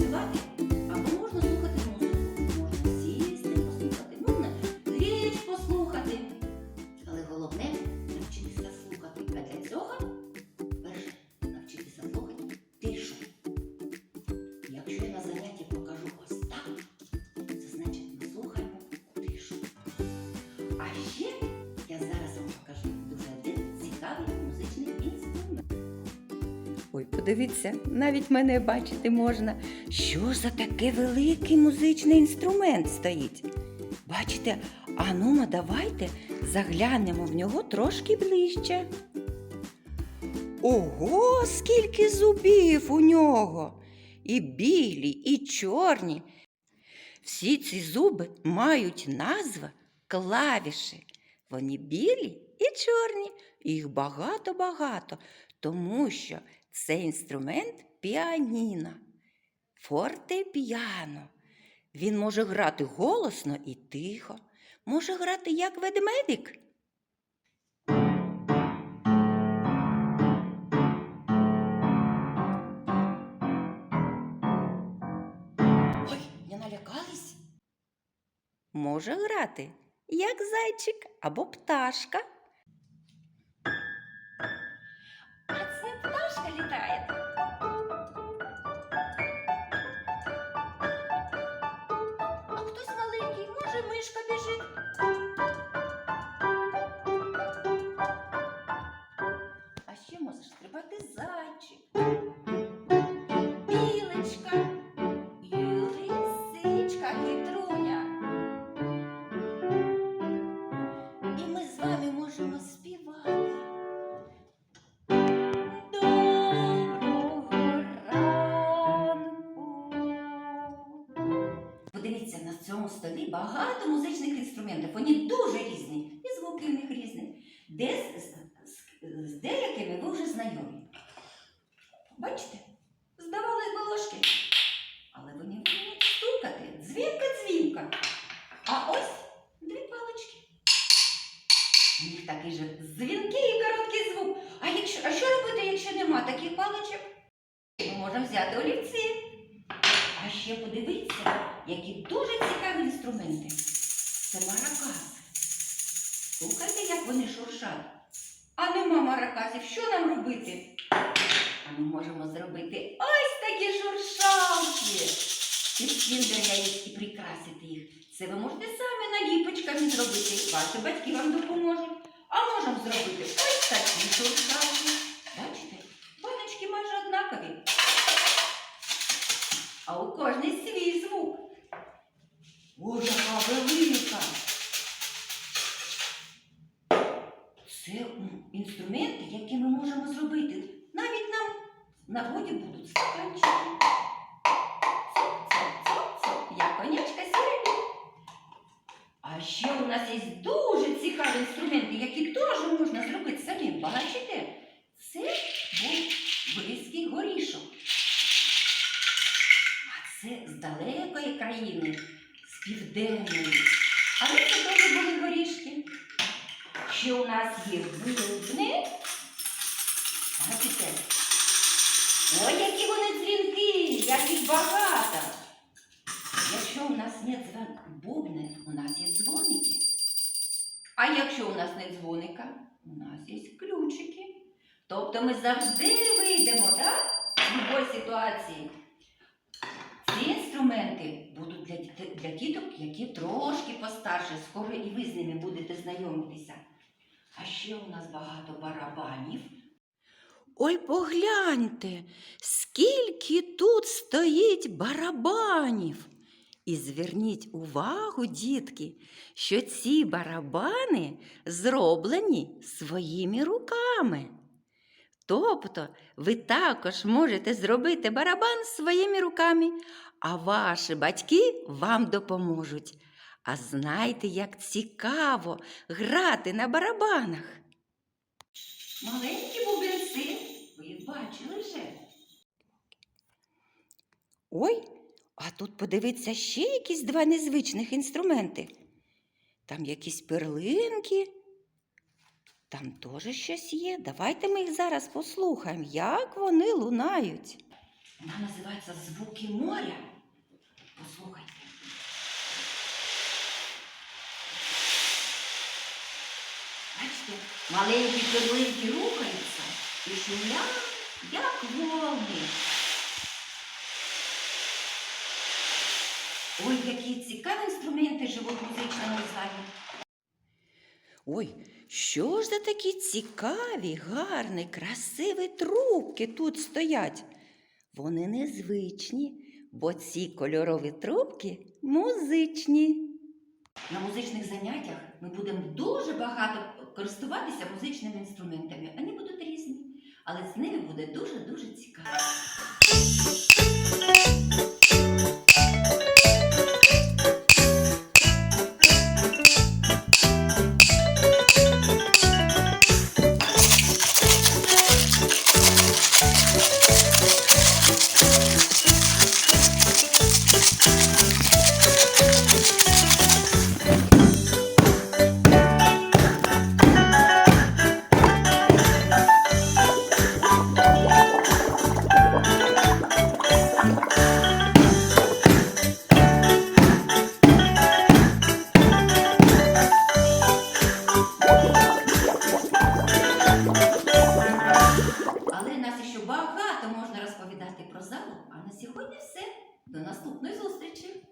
можна танцювати, Ой, подивіться, навіть мене бачити можна. Що за таке великий музичний інструмент стоїть? Бачите, ану, давайте заглянемо в нього трошки ближче. Ого, скільки зубів у нього! І білі, і чорні. Всі ці зуби мають назву клавіші. Вони білі і чорні, їх багато-багато, тому що це інструмент піаніно, фортепіано. Він може грати голосно і тихо, може грати як ведмедик. Ой, не налякались? Може грати як зайчик або пташка. Мишка біжить. Цьому столі багато музичних інструментів. Вони дуже різні, і звуки в них різні. Де з, з- з деякими ви вже знайомі. Бачите? Здавалось би ложки. Але вони вміють стукати. Дзвінка-дзвінка. А ось дві палички. У них такий же дзвінкий і короткий звук. А, якщо, а що робити, якщо нема таких паличок? Ми можемо взяти олівці. А ще подивіться, які дуже цікаві інструменти. Це маракаси. Слухайте, як вони шуршать. А нема маракасів, що нам робити? А ми можемо зробити ось такі шуршалки. І свіндеря їх і прикрасити їх. Це ви можете самі наліпочками зробити. Ваші батьки вам допоможуть. А можемо зробити ось такі шуршалки. А у кожній свій звук. Ой, яка велика. Це інструменти, які ми можемо зробити. Навіть нам на воді будуть стаканчики. Я конячка сірі. А ще у нас є дуже цікаві інструменти, які теж можна зробити самі. Бачите? Далекої країни, з південної. Але це теж були горішки. Ще у нас є бубни. Бачите? Ой, які вони дзвінки, як їх багато. Якщо у нас не дзвон... бубни, у нас є дзвоники. А якщо у нас не дзвоника, у нас є ключики. Тобто ми завжди вийдемо, так? З будь-якої ситуації. Ці інструменти будуть для, діт- для діток, які трошки постарше, скоро і ви з ними будете знайомитися. А ще у нас багато барабанів. Ой, погляньте, скільки тут стоїть барабанів. І зверніть увагу, дітки, що ці барабани зроблені своїми руками. Тобто ви також можете зробити барабан своїми руками, а ваші батьки вам допоможуть. А знайте, як цікаво грати на барабанах. Маленькі бубенці, ви бачили вже. Ой, а тут подивіться ще якісь два незвичних інструменти. Там якісь перлинки. Там теж щось є. Давайте ми їх зараз послухаємо, як вони лунають. Вона називається Звуки моря. Бачите, маленькі перлинки рухаються і шумлять, як волни. Ой, які цікаві інструменти живуть в музичному залі. Ой, що ж за такі цікаві, гарні, красиві трубки тут стоять? Вони незвичні, бо ці кольорові трубки музичні. На музичних заняттях ми будемо дуже багато користуватися музичними інструментами. Вони будуть різні, але з ними буде дуже-дуже цікаво. Багато можна розповідати про залу. А на сьогодні все. До наступної зустрічі!